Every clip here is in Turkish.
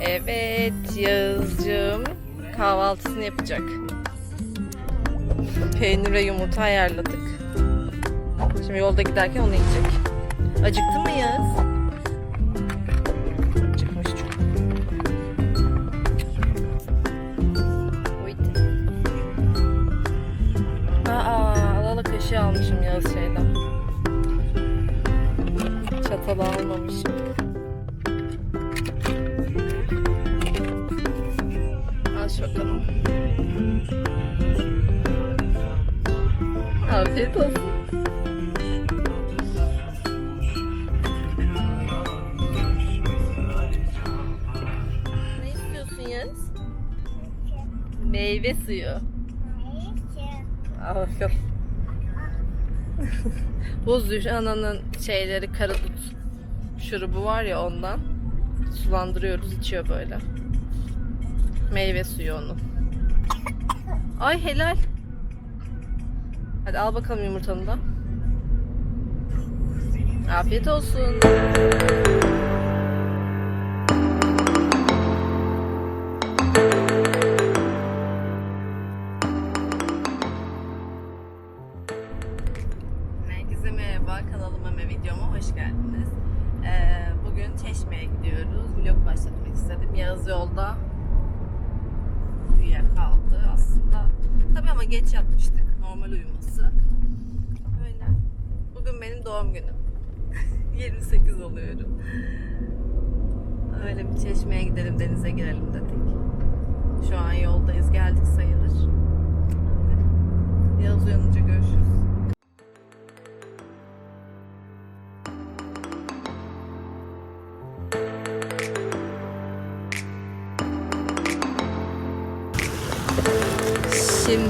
Evet Yağız'cığım kahvaltısını yapacak. Peynir ve yumurta ayarladık. Şimdi yolda giderken onu yiyecek. Acıktın mı Yağız? Acıkmış çok. Aa, alala kaşığı almışım Yağız şeyden. Çatalı almamışım. Afiyet olsun. Ne istiyorsun Yağız? Meyve suyu. Al bakalım. Bu Zührana'nın şeyleri karadut şurubu var ya ondan. Sulandırıyoruz içiyor böyle. Meyve suyu onun. Ay helal. Hadi al bakalım yumurtanı da. Afiyet olsun. Herkese merhaba, kanalıma ve videoma hoş geldiniz. Ee, bugün Çeşme'ye gidiyoruz. Vlog başlatmak istedim. Yağız yolda uyuyakaldı aslında. Tabii ama geç yatmıştık. Normal uyuması. Öyle. Bugün benim doğum günüm. 28 oluyorum. Öyle bir Çeşme'ye gidelim, denize girelim dedik. Şu an yoldayız, geldik sayılır. Yağız uyanınca görüşürüz.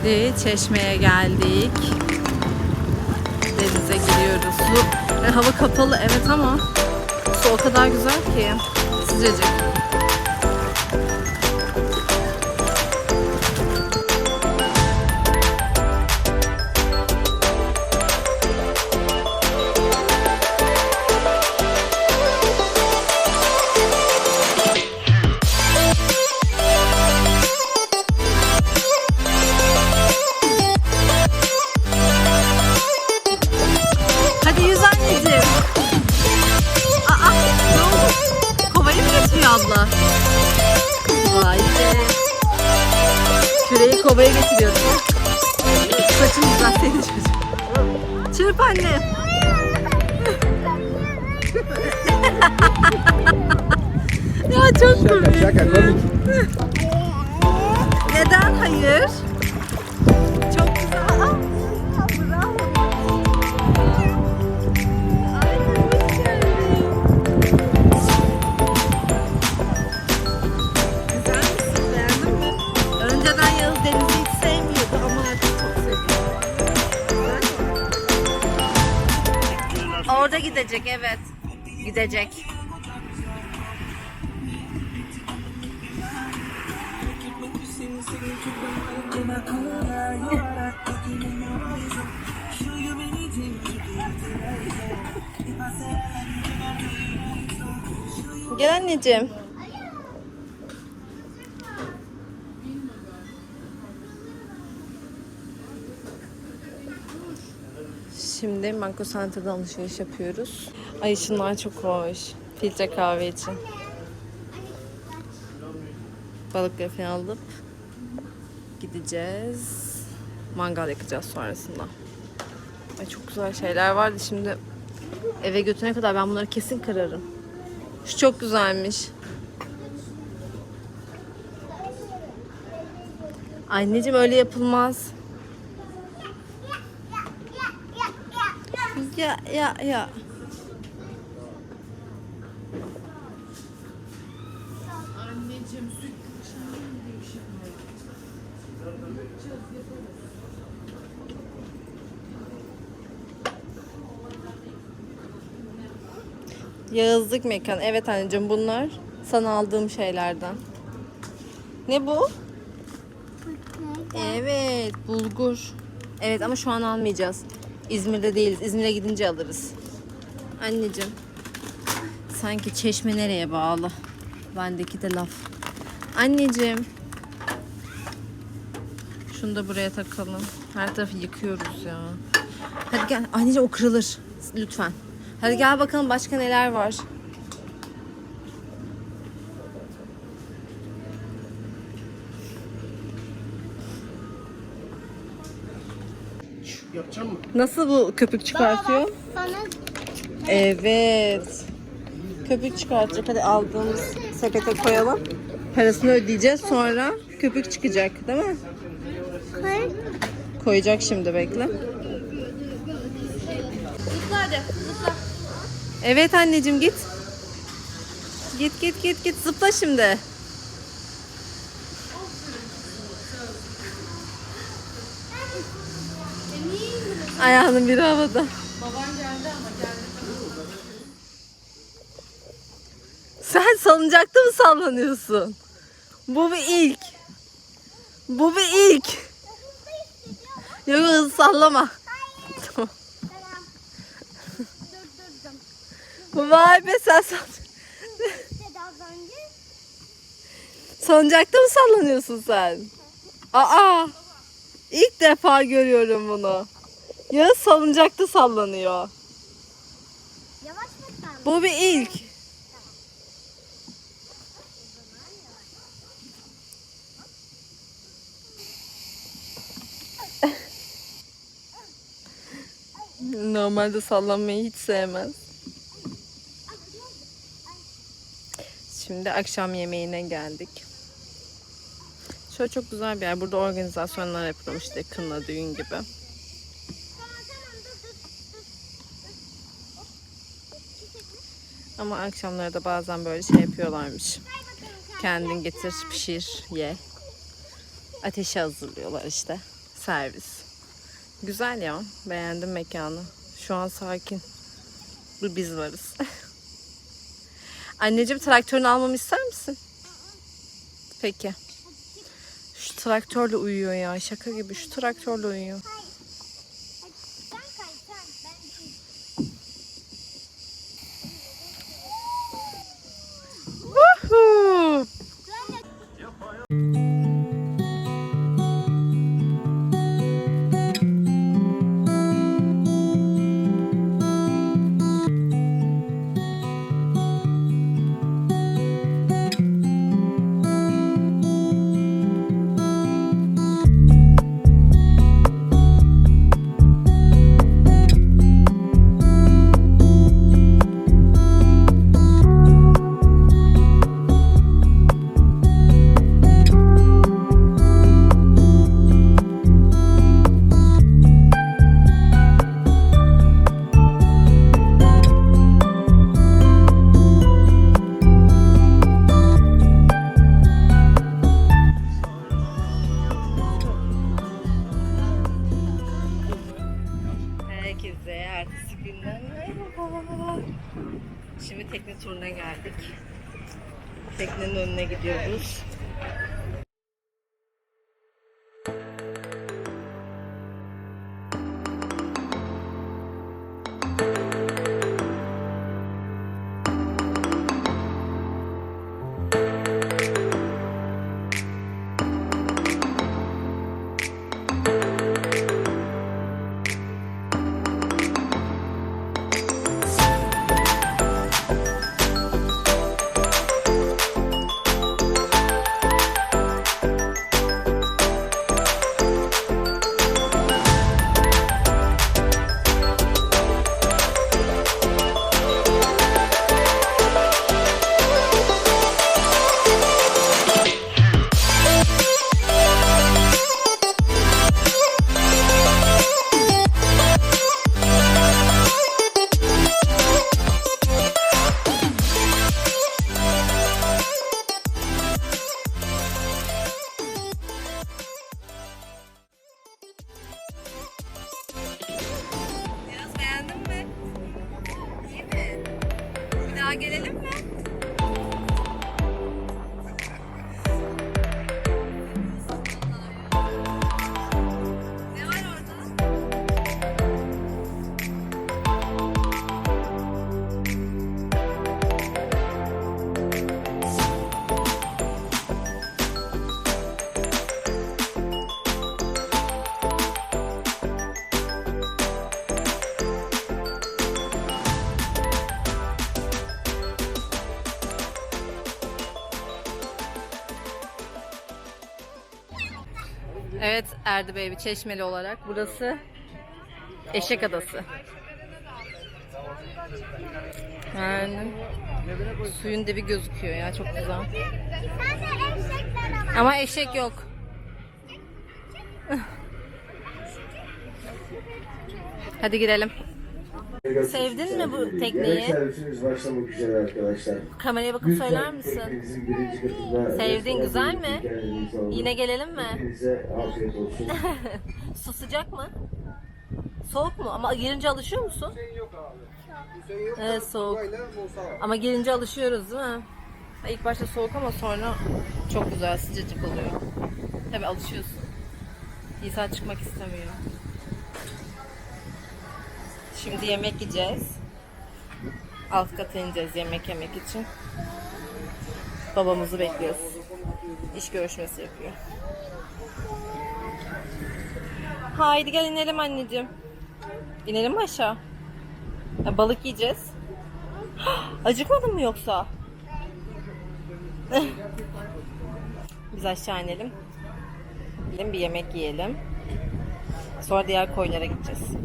Şimdi çeşmeye geldik. Denize giriyoruz. Su, e, hava kapalı evet ama su o kadar güzel ki. Sıcacık. Gidecek evet. Gidecek. Gel anneciğim. Şimdi Manko Center'da alışveriş yapıyoruz. Ay ışınlar çok hoş. Filtre kahve için. Balıkları falan alıp gideceğiz. Mangal yakacağız sonrasında. Ay çok güzel şeyler vardı şimdi. Eve götürene kadar ben bunları kesin kırarım. Şu çok güzelmiş. Anneciğim öyle yapılmaz. Ya ya ya. Yağızlık mekan. Evet anneciğim bunlar sana aldığım şeylerden. Ne bu? Evet bulgur. Evet ama şu an almayacağız. İzmir'de değiliz. İzmir'e gidince alırız. Anneciğim. Sanki çeşme nereye bağlı? Bendeki de laf. Anneciğim. Şunu da buraya takalım. Her tarafı yıkıyoruz ya. Hadi gel. Anneciğim o kırılır. Lütfen. Hadi gel bakalım başka neler var. Nasıl bu köpük çıkartıyor? Bana Evet. Köpük çıkartacak. Hadi aldığımız sepete koyalım. Parasını ödeyeceğiz. Sonra köpük çıkacak değil mi? koy. Koyacak şimdi bekle. Evet anneciğim git. Git git git git zıpla şimdi. Ayağının biri havada. Sen salıncakta mı sallanıyorsun? Bu bir ilk. Bu bir ilk. Yok hızlı sallama. Tamam. Vay be sen sal- salıncakta mı sallanıyorsun sen? Aa! İlk defa görüyorum bunu. Yağız salıncakta sallanıyor. Yavaş mı? Bu bir ilk. Normalde sallanmayı hiç sevmez. Şimdi akşam yemeğine geldik. Şöyle çok güzel bir yer. Burada organizasyonlar yapılmış işte kına, düğün gibi. Tamam tamam dur dur dur. Ama akşamları da bazen böyle şey yapıyorlarmış. Kendin getir, pişir, ye. Ateşe hazırlıyorlar işte. Servis. Güzel ya. Beğendim mekanı. Şu an sakin. Bu biz varız. Anneciğim traktörünü almamı ister misin? Peki. Şu traktörle uyuyor ya. Şaka gibi şu traktörle uyuyor. Erdi bir çeşmeli olarak. Burası Eşek Adası. Yani suyun dibi gözüküyor ya çok güzel. Ama eşek yok. Hadi girelim. Sevdin mi bu tekneyi? Yemek servisimiz başlamak üzere arkadaşlar. Kameraya bakıp Lütfen söyler misin? teknemizin birinci katında Sevdin, güzel mi? Yine gelelim mi? Hepinize afiyet olsun. Su sıcak mı? Soğuk mu? Ama girince alışıyor musun? Evet soğuk. Ama gelince alışıyoruz değil mi? Ha, İlk başta soğuk ama sonra çok güzel sıcacık oluyor. Tabi alışıyorsun. İnsan çıkmak istemiyor. Şimdi yemek yiyeceğiz. Alt kata ineceğiz yemek yemek için. Babamızı bekliyoruz. İş görüşmesi yapıyor. Haydi gel inelim anneciğim. İnelim mi aşağı? Ya balık yiyeceğiz. Acıkmadın mı yoksa? Biz aşağı inelim. Bir yemek yiyelim. Sonra diğer koylara gideceğiz.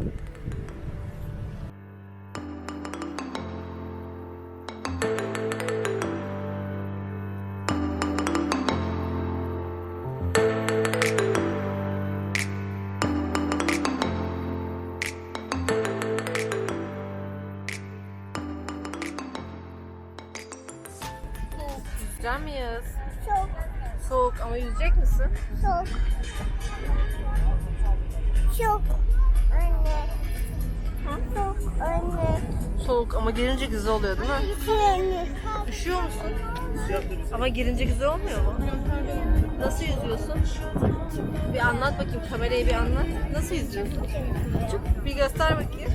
Soğuk ama girince güzel oluyor değil mi? Üşüyor musun? Ama girince güzel olmuyor mu? Nasıl yüzüyorsun? Bir anlat bakayım kamerayı bir anlat. Nasıl yüzüyorsun? Bir göster bakayım.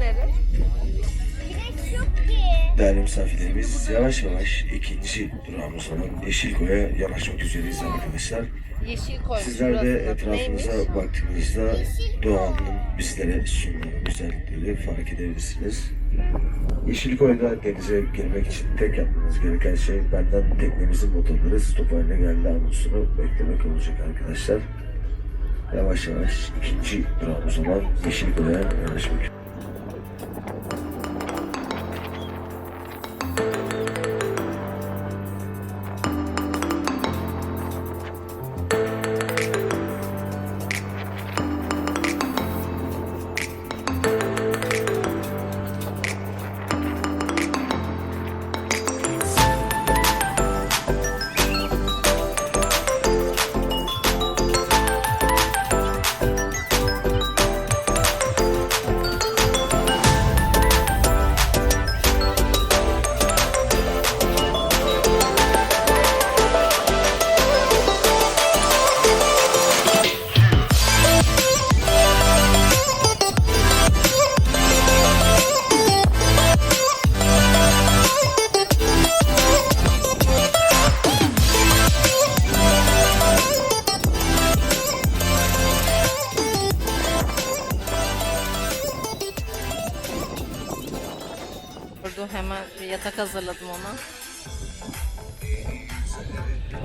Nereye? Değerli misafirlerimiz yavaş yavaş ikinci durağımız olan Yeşilkoy'a yanaşmak üzereyiz arkadaşlar. Yeşil koy. Sizler de etrafınıza Neymiş? baktığınızda doğanın bizlere sunduğu güzellikleri fark edebilirsiniz. Yeşilkoy'da denize girmek için tek yapmanız gereken şey benden teknemizin motorları stop haline geldi anonsunu beklemek olacak arkadaşlar. Yavaş yavaş ikinci durağımız olan Yeşilkoy'a yanaşmak yatak hazırladım ona.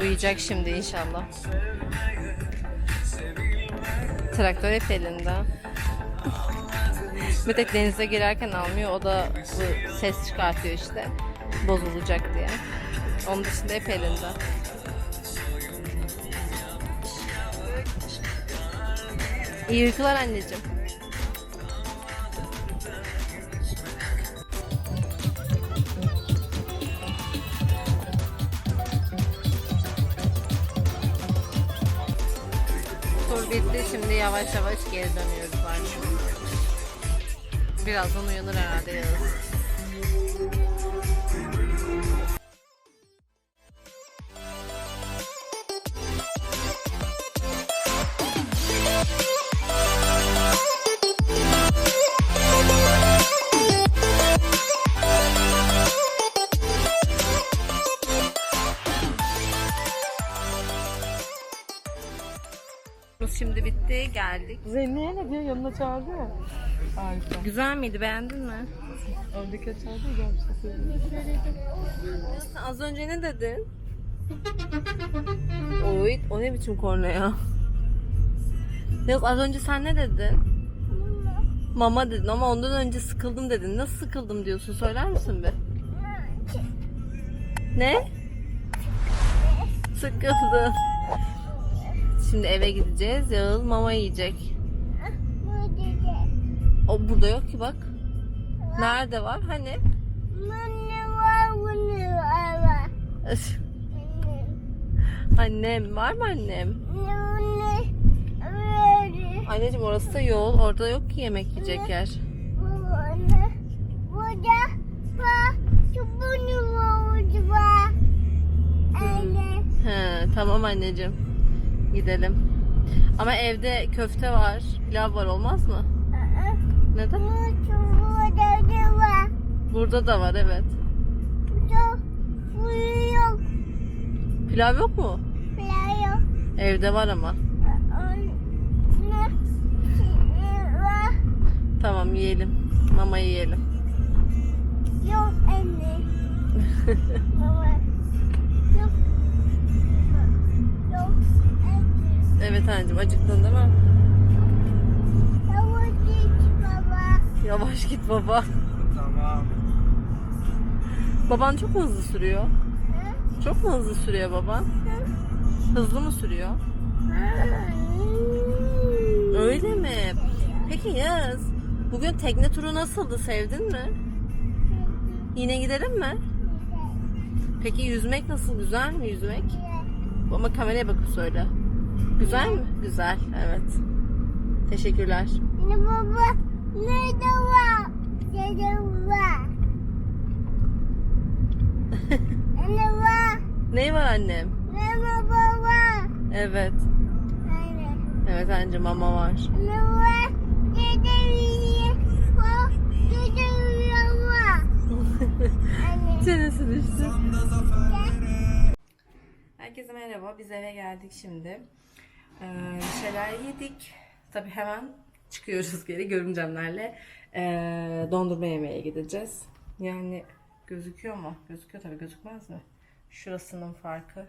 Uyuyacak şimdi inşallah. Traktör hep elinde. Bir tek denize girerken almıyor. O da bu ses çıkartıyor işte. Bozulacak diye. Onun dışında hep elinde. İyi uykular anneciğim. Tur bitti. Şimdi yavaş yavaş geri dönüyoruz artık. Birazdan uyanır herhalde Yağız. Zenniye ne diyor? Yanına çağırdı ya. Harika. Güzel miydi, beğendin mi? Öndeki çağırdı ya. Az önce ne dedin? Oy, o ne biçim korna ya? Yalnız az önce sen ne dedin? Mama dedin ama ondan önce sıkıldım dedin. Nasıl sıkıldım diyorsun söyler misin bir? Ne? Sıkıldım. Şimdi eve gideceğiz. Yağız mama yiyecek. O burada yok ki bak. Nerede var? Hani? Annem var mı annem? Böyle. Anneciğim orası da yol. Orada yok ki yemek yiyecek yer. Burada. He, tamam anneciğim. Gidelim. Ama evde köfte var, pilav var olmaz mı? Neden? Bu burada da var. Burada da var evet. Burada bu yok. Pilav yok mu? Bile yok. Evde var ama. Tamam yiyelim. Mama yiyelim. Yok anne. Baba. Yok. Yok. Evet anneciğim acıktın değil mi? Yavaş git baba. Tamam. Baban çok mu hızlı sürüyor? Hı? Çok mu hızlı sürüyor baban? Hızlı mı sürüyor? Öyle mi? Peki Yaz, bugün tekne turu nasıldı? Sevdin mi? Yine gidelim mi? Peki yüzmek nasıl? Güzel mi yüzmek? Ama kameraya bakıp söyle. Güzel mi? Güzel, evet. Teşekkürler. Ne baba? Nerede var? Nerede var? Ne var? Ne var annem? Ne baba var? Evet. Anne. Evet anneciğim mama var. Ne var? Dede iyi. O dede iyi var. Anne. Çenesi düştü. Herkese merhaba. Biz eve geldik şimdi. Ee, bir şeyler yedik. Tabii hemen çıkıyoruz geri görümcemlerle. Ee, dondurma yemeye gideceğiz. Yani gözüküyor mu? Gözüküyor tabii gözükmez mi? Şurasının farkı.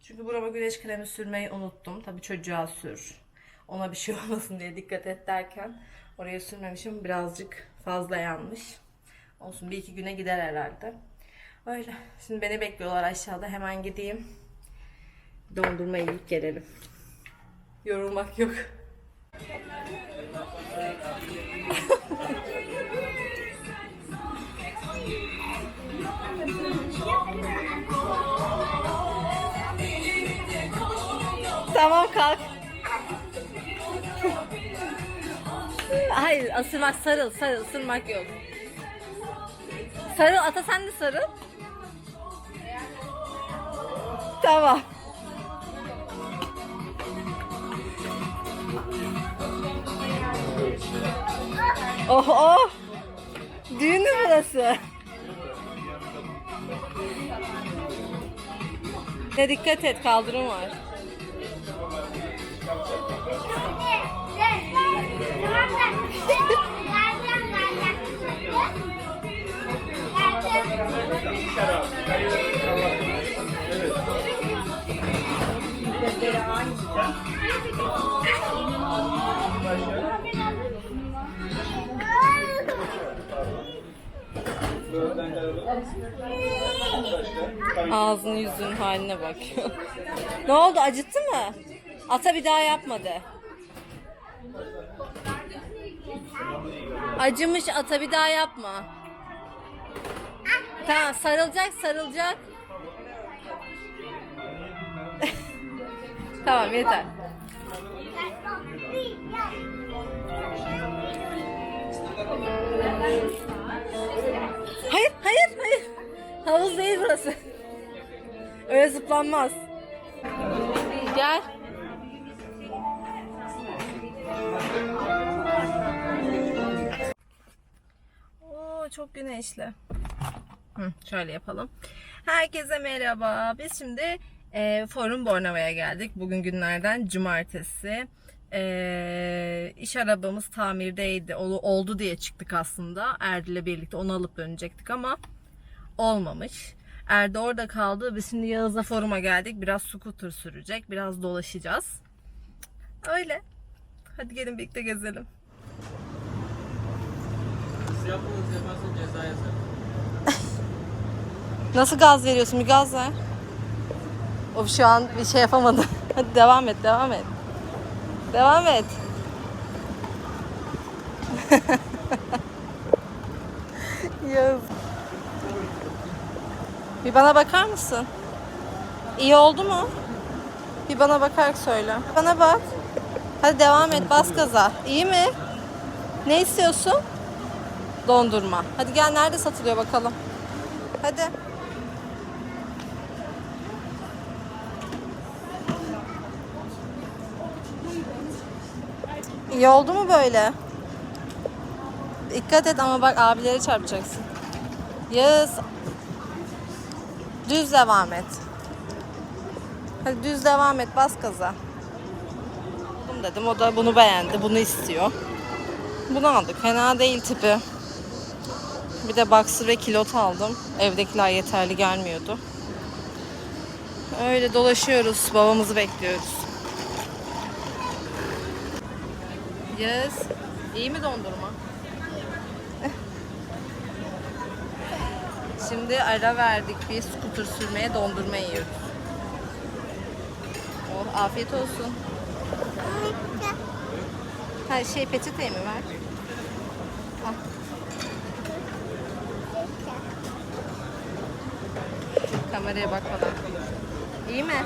Çünkü burama güneş kremi sürmeyi unuttum. Tabii çocuğa sür. Ona bir şey olmasın diye dikkat et derken oraya sürmemişim. Birazcık fazla yanmış. Olsun bir iki güne gider herhalde. Öyle. Şimdi beni bekliyorlar aşağıda. Hemen gideyim. Dondurma yiyip gelelim. Yorulmak yok. tamam kalk. Hayır ısırmak sarıl sarıl ısırmak yok. Sarıl ata sen de sarıl. Tamam. Oh oh. Düğün mü burası? Ne dikkat et kaldırım var. Ağzının yüzünün haline bak. ne oldu acıttı mı? Ata bir daha yapmadı. Acımış ata bir daha yapma. Tamam sarılacak sarılacak. tamam yeter. Hayır hayır hayır. Havuz değil burası. Öyle zıplanmaz. Gel. Oo çok güneşli. Hı, şöyle yapalım. Herkese merhaba. Biz şimdi e, Forum Bornova'ya geldik. Bugün günlerden cumartesi. E, iş arabamız tamirdeydi. Ol- oldu diye çıktık aslında. Erdil'le birlikte onu alıp dönecektik ama olmamış. Erdo orada kaldı. Biz şimdi Yağız'la foruma geldik. Biraz scooter sürecek. Biraz dolaşacağız. Öyle. Hadi gelin birlikte gezelim. Nasıl gaz veriyorsun? Bir gaz ver. Of şu an bir şey yapamadım. Hadi devam et, devam et. Devam et. Yağız. Bir bana bakar mısın? İyi oldu mu? Bir bana bakarak söyle. Bana bak. Hadi devam et, bas gaza. İyi mi? Ne istiyorsun? Dondurma. Hadi gel nerede satılıyor bakalım. Hadi. İyi oldu mu böyle? Dikkat et ama bak abileri çarpacaksın. Yağız. Düz devam et. Hadi düz devam et. Bas gaza. Bunu dedim. O da bunu beğendi. Bunu istiyor. Bunu aldık. Fena değil tipi. Bir de boxer ve kilot aldım. Evdekiler yeterli gelmiyordu. Öyle dolaşıyoruz. Babamızı bekliyoruz. Yes. İyi mi dondurma? Şimdi ara verdik bir scooter sürmeye dondurma yiyoruz. Oh, afiyet olsun. Ha, şey peçeteyi mi ver? Al. Kameraya bakmadan. İyi mi?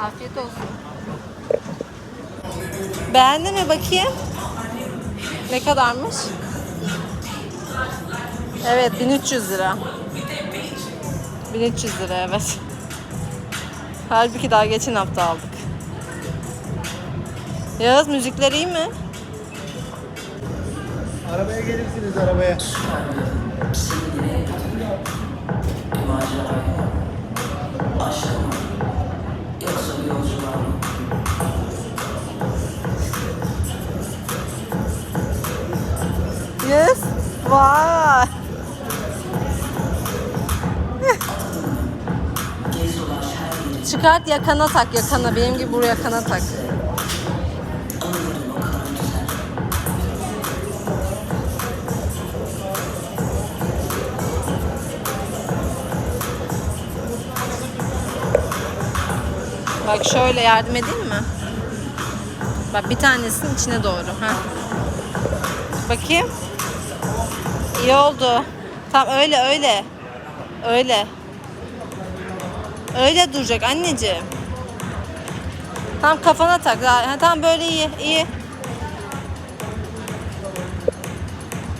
Afiyet olsun. Beğendin mi bakayım? Ne kadarmış? Evet 1300 lira. 1300 lira evet. Halbuki daha geçen hafta aldık. Yağız müzikler iyi mi? Arabaya gelirsiniz arabaya. Yes. Vay. Çıkart yakana tak yakana. Benim gibi buraya yakana tak. Bak şöyle yardım edeyim mi? Bak bir tanesinin içine doğru. Ha. Bakayım. İyi oldu. Tam öyle öyle. Öyle. Öyle duracak anneciğim. Tam kafana tak. Ha, tamam böyle iyi. iyi.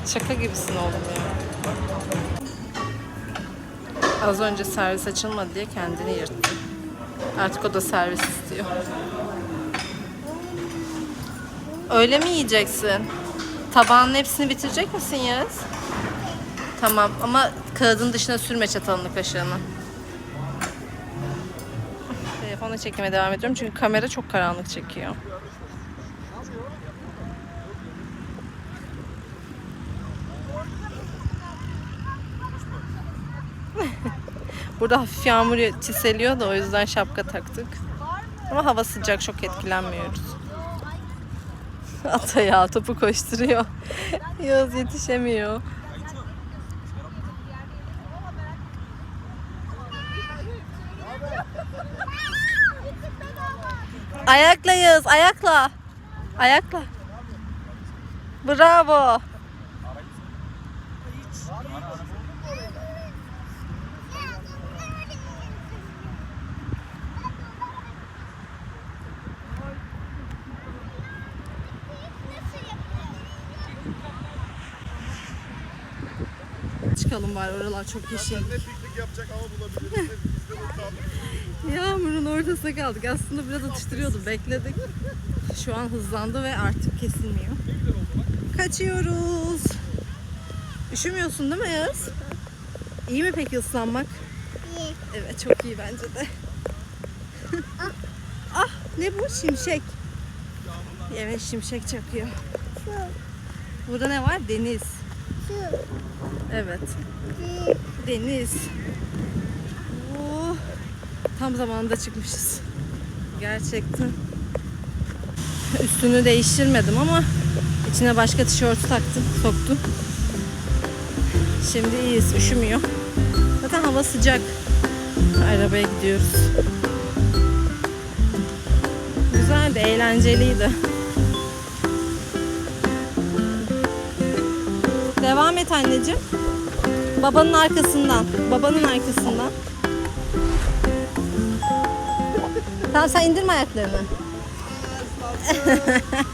Şaka gibisin oğlum ya. Az önce servis açılmadı diye kendini yırttı. Artık o da servis istiyor. Öyle mi yiyeceksin? Tabağının hepsini bitirecek misin Yağız? Tamam ama kağıdın dışına sürme çatalını kaşığını. Telefonla çekmeye devam ediyorum çünkü kamera çok karanlık çekiyor. Burada hafif yağmur çiseliyor da o yüzden şapka taktık. Ama hava sıcak çok etkilenmiyoruz. Ata ya topu koşturuyor. Yağız yetişemiyor. Ayakla Yağız ayakla. Ayakla. Bravo. Çıkalım var oralar çok yeşil. Ne piknik yapacak hava bulabiliriz. Yağmurun ortasına kaldık. Aslında biraz atıştırıyordu. Bekledik. Şu an hızlandı ve artık kesilmiyor. Kaçıyoruz. Üşümüyorsun değil mi Yağız? İyi mi peki ıslanmak? İyi. Evet çok iyi bence de. ah ne bu? Şimşek. Evet şimşek çakıyor. Burada ne var? Deniz. Su. Evet. Su. Deniz. Tam zamanında çıkmışız. Gerçekten. Üstünü değiştirmedim ama içine başka tişört taktım, soktum. Şimdi iyiyiz, üşümüyor. Zaten hava sıcak. Arabaya gidiyoruz. Güzeldi, eğlenceliydi. Devam et anneciğim. Babanın arkasından. Babanın arkasından. Tamam sen indirme ayaklarını.